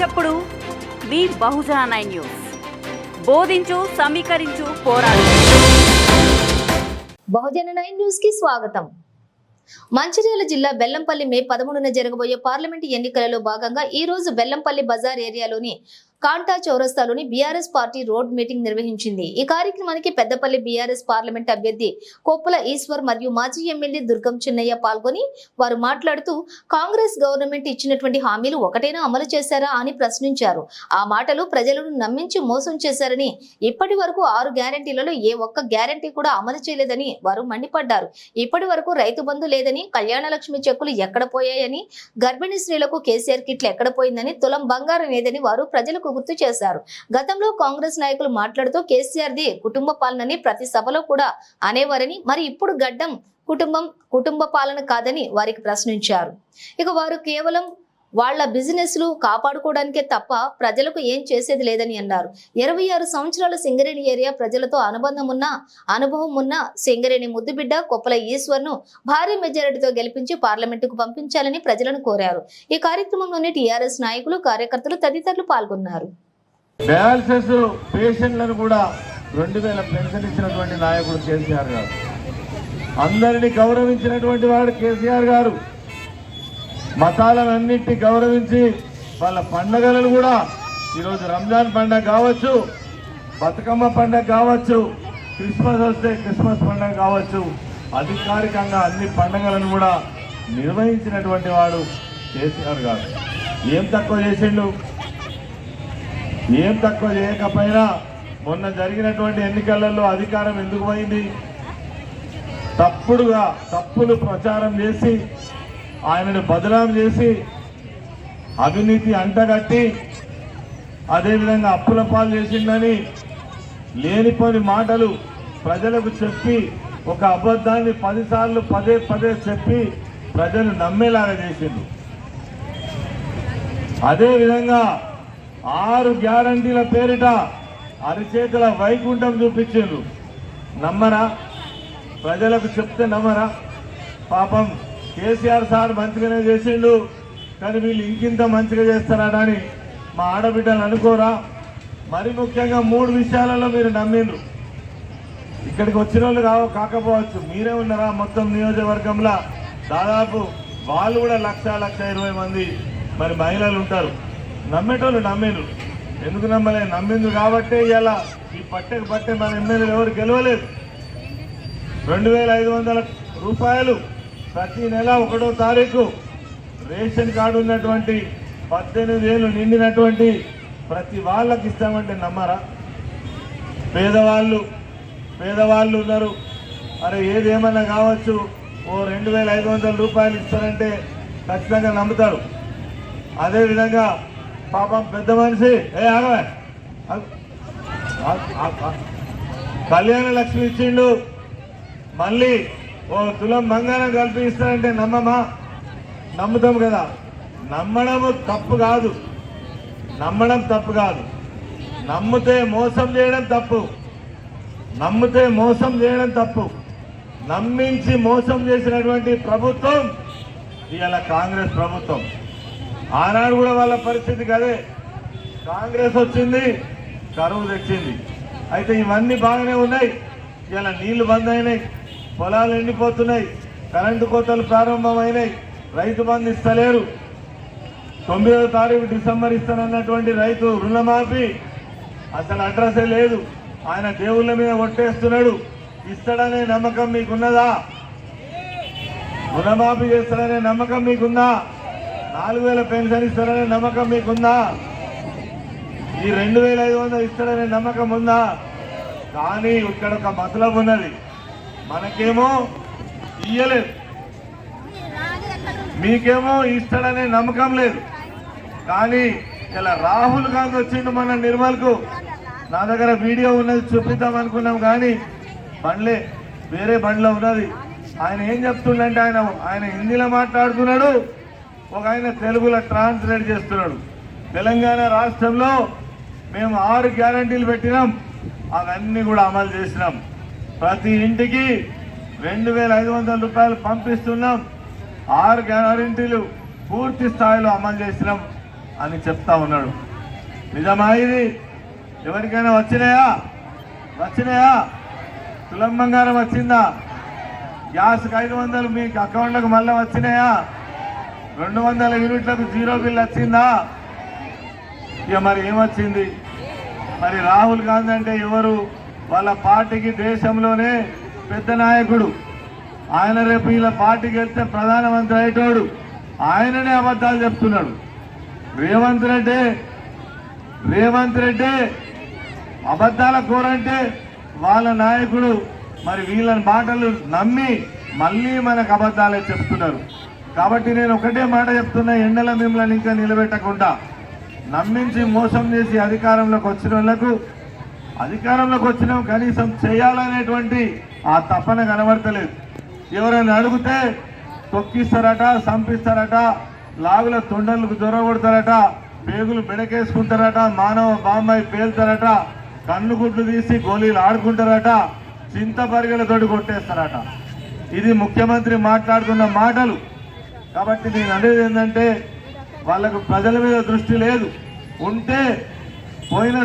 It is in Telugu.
చప్పుడు. మీ బహుజన నైన్ న్యూస్. బోధించు సమీకరించు పోరాడు. బహుజన నైన్ న్యూస్కి స్వాగతం. మంచిర్యాల జిల్లా బెల్లంపల్లి మే పదమూడున జరగబోయే పార్లమెంట్ ఎన్నికలలో భాగంగా ఈ రోజు బెల్లంపల్లి బజార్ ఏరియాలోని కాంటా చౌరస్తాలోని బీఆర్ఎస్ పార్టీ రోడ్ మీటింగ్ నిర్వహించింది. ఈ కార్యక్రమానికి పెద్దపల్లి బీఆర్ఎస్ పార్లమెంట్ అభ్యర్థి కొప్పుల ఈశ్వర్ మరియు మాజీ ఎమ్మెల్యే దుర్గం చిన్నయ్య పాల్గొని వారు మాట్లాడుతూ కాంగ్రెస్ గవర్నమెంట్ ఇచ్చినటువంటి హామీలు ఒకటైనా అమలు చేశారా? అని ప్రశ్నించారు. ఆ మాటలు ప్రజలను నమ్మించి మోసం చేశారని ఇప్పటి వరకు ఆరు గ్యారంటీలలో ఏ ఒక్క గ్యారంటీ కూడా అమలు చేయలేదని వారు మండిపడ్డారు. ఇప్పటి వరకు రైతు బంధు లేదని కళ్యాణ లక్ష్మి చెక్కులు ఎక్కడ పోయాయని గర్భిణీ స్త్రీలకు కేసీఆర్ కిట్లు ఎక్కడ పోయిందని తులం బంగారం లేదని వారు ప్రజలకు గుర్తు చేశారు. గతంలో కాంగ్రెస్ నాయకులు మాట్లాడుతూ కేసీఆర్ ది కుటుంబ పాలనని ప్రతి సభలో కూడా అనేవారని మరి ఇప్పుడు గడ్డం కుటుంబం కుటుంబ పాలన కాదని వారికి ప్రశ్నించారు. ఇక వారు కేవలం వాళ్ళ బిజినెస్లు కాపాడుకోవడానికే తప్ప ప్రజలకు ఏం చేసేది లేదని అన్నారు. ఇరవై ఆరు సంవత్సరాల సింగరేణి ఏరియా ప్రజలతో అనుబంధం ఉన్న అనుభవం ఉన్న సింగరేణి ముద్దుబిడ్డ కొప్పల ఈశ్వర్ను భారీ మెజారిటీతో గెలిపించి పార్లమెంటుకు పంపించాలని ప్రజలను కోరారు. ఈ కార్యక్రమంలోని టీఆర్ఎస్ నాయకులు కార్యకర్తలు తదితరులు పాల్గొన్నారు. డయాలసిస్ పేషెంట్లను కూడా రెండు వేల పెన్షన్ ఇచ్చినటువంటి నాయకుడు కేసీఆర్ గారు. అందరినీ గౌరవించినటువంటి వాడు కేసీఆర్ గారు. మతాలన్నింటినీ గౌరవించి వాళ్ళ పండగలను కూడా ఈరోజు రంజాన్ పండగ కావచ్చు బతుకమ్మ పండగ కావచ్చు క్రిస్మస్ వస్తే క్రిస్మస్ పండగ కావచ్చు అధికారికంగా అన్ని పండగలను కూడా నిర్వహించినటువంటి వాడు కేసీఆర్ గారు. ఏం తక్కువ చేసిండు? ఏం తక్కువ చేయకపోయినా మొన్న జరిగినటువంటి ఎన్నికలలో అధికారం ఎందుకు పోయింది? తప్పుడుగా తప్పులు ప్రచారం చేసి ఆయనను బదనాం చేసి అవినీతి అంటగట్టి అదేవిధంగా అప్పుల పాలు చేసిందని లేనిపోని మాటలు ప్రజలకు చెప్పి ఒక అబద్ధాన్ని పదిసార్లు పదే పదే చెప్పి ప్రజలు నమ్మేలాగా చేసిండు అదేవిధంగా ఆరు గ్యారంటీల పేరిట అరిచేతుల వైకుంఠం చూపించిండ్రు. నమ్మరా? ప్రజలకు చెప్తే నమ్మరా? పాపం కేసీఆర్ సార్ మంచిగానే చేసిండు కానీ వీళ్ళు ఇంకింత మంచిగా చేస్తారని మా ఆడబిడ్డలు అనుకోరా. మరి ముఖ్యంగా మూడు విషయాలలో మీరు నమ్మిండ్రు. ఇక్కడికి వచ్చిన వాళ్ళు కావు కాకపోవచ్చు. మీరే ఉన్నారా మొత్తం నియోజకవర్గంలో? దాదాపు వాళ్ళు కూడా లక్ష లక్ష ఇరవై మంది మరి మహిళలు ఉంటారు. నమ్మేటోళ్ళు నమ్మిండ్రు. ఎందుకు నమ్మలే? నమ్మిండ్రు కాబట్టే ఇలా ఈ పట్టెకు పట్టే మన ఎమ్మెల్యేలు ఎవరు గెలవలేదు. రెండు వేల ఐదు వందల రూపాయలు ప్రతి నెల ఒకటో తారీఖు రేషన్ కార్డు ఉన్నటువంటి పద్దెనిమిది ఏళ్ళు నిండినటువంటి ప్రతి వాళ్ళకి ఇస్తామంటే నమ్మరా? పేదవాళ్ళు పేదవాళ్ళు ఉన్నారు. అరే ఏదేమన్నా కావచ్చు ఓ రెండు వేల ఐదు వందల రూపాయలు ఇస్తారంటే ఖచ్చితంగా నమ్ముతారు. అదేవిధంగా పాపం పెద్ద మనిషి ఏ ఆగవే. కళ్యాణ లక్ష్మి ఇచ్చిండు. మళ్ళీ ఓ తులం బంగారం కల్పిస్తారంటే నమ్మమా? నమ్ముతాం కదా. నమ్మడం తప్పు కాదు. నమ్మడం తప్పు కాదు. నమ్మితే మోసం చేయడం తప్పు. నమ్మితే మోసం చేయడం తప్పు. నమ్మించి మోసం చేసినటువంటి ప్రభుత్వం ఇవాళ కాంగ్రెస్ ప్రభుత్వం. ఆనాడు కూడా వాళ్ళ పరిస్థితి కదే కాంగ్రెస్ వచ్చింది కరువు తెచ్చింది. అయితే ఇవన్నీ బాగానే ఉన్నాయి. ఇలా నీళ్ళు బంద్ అయినాయి. పొలాలు ఎండిపోతున్నాయి. కరెంటు కోతలు ప్రారంభమైనాయి. రైతు బంధు ఇస్తలేరు. తొమ్మిదవ తారీఖు డిసెంబర్ ఇస్తానన్నటువంటి రైతు రుణమాఫీ. అసలు అడ్రస్సే లేదు. ఆయన దేవుళ్ళ మీద కొట్టేస్తున్నాడు ఇస్తాడనే నమ్మకం మీకున్నదా? రుణమాఫీ చేస్తాడనే నమ్మకం మీకుందా? నాలుగు వేల పెన్షన్ ఇస్తాడనే నమ్మకం మీకుందా? ఈ రెండు వేల ఐదు వందలు ఇస్తాడనే నమ్మకం ఉందా? కానీ ఇక్కడ ఒక మతలం ఉన్నది. మనకేమో ఇయ్యలేదు. మీకేమో ఇస్తాడనే నమ్మకం లేదు. కానీ ఇలా రాహుల్ గాంధీ వచ్చిండు మన నిర్మల్కు. నా దగ్గర వీడియో ఉన్నది చూపిద్దాం అనుకున్నాం కానీ బండ్లే వేరే బండ్లో ఉన్నది. ఆయన ఏం చెప్తుండంటే ఆయన ఆయన హిందీలో మాట్లాడుతున్నాడు ఒక ఆయన తెలుగులో ట్రాన్స్లేట్ చేస్తున్నాడు. తెలంగాణ రాష్ట్రంలో మేము ఆరు గ్యారంటీలు పెట్టినాం అవన్నీ కూడా అమలు చేసినాం. ప్రతి ఇంటికి రెండు వేల ఐదు వందల రూపాయలు పంపిస్తున్నాం. ఆరు గ్యారంటీలు పూర్తి స్థాయిలో అమలు చేసినాం అని చెప్తా ఉన్నాడు. నిజమా ఇది? ఎవరికైనా వచ్చినాయా? వచ్చినాయా? తులం బంగారం వచ్చిందా? గ్యాస్కి ఐదు వందలు మీకు అకౌంట్లకు మళ్ళీ వచ్చినాయా? రెండు వందల యూనిట్లకు జీరో బిల్ వచ్చిందా? ఇక మరి ఏమొచ్చింది? మరి రాహుల్ గాంధీ అంటే ఎవరు? వాళ్ళ పార్టీకి దేశంలోనే పెద్ద నాయకుడు. ఆయన రేపు వీళ్ళ పార్టీకి వెళ్తే ప్రధానమంత్రి అయ్యేటోడు. ఆయననే అబద్ధాలు చెప్తున్నాడు. రేవంత్ రెడ్డి రేవంత్ రెడ్డి అబద్ధాల కూరంటే వాళ్ళ నాయకుడు. మరి వీళ్ళ మాటలు నమ్మి మళ్ళీ మనకు అబద్ధాలే చెప్తున్నారు. కాబట్టి నేను ఒకటే మాట చెప్తున్నా ఎండల మిమ్మల్ని ఇంకా నిలబెట్టకుండా. నమ్మించి మోసం చేసి అధికారంలోకి వచ్చిన వాళ్ళకు అధికారంలోకి వచ్చినాం కనీసం చేయాలనేటువంటి ఆ తపన కనబడతలేదు. ఎవరైనా అడిగితే తొక్కిస్తారట సంపిస్తారట లాగుల తొండలకు దొరగొడతారట పేగులు బెడకేసుకుంటారట మానవ బాంబాయి పేలుతారట కన్ను గుడ్లు తీసి గోళీలు ఆడుకుంటారట చింత పరిగెలతోటి కొట్టేస్తారట. ఇది ముఖ్యమంత్రి మాట్లాడుతున్న మాటలు. కాబట్టి నేను అనేది ఏంటంటే వాళ్ళకు ప్రజల మీద దృష్టి లేదు. ఉంటే పోయిన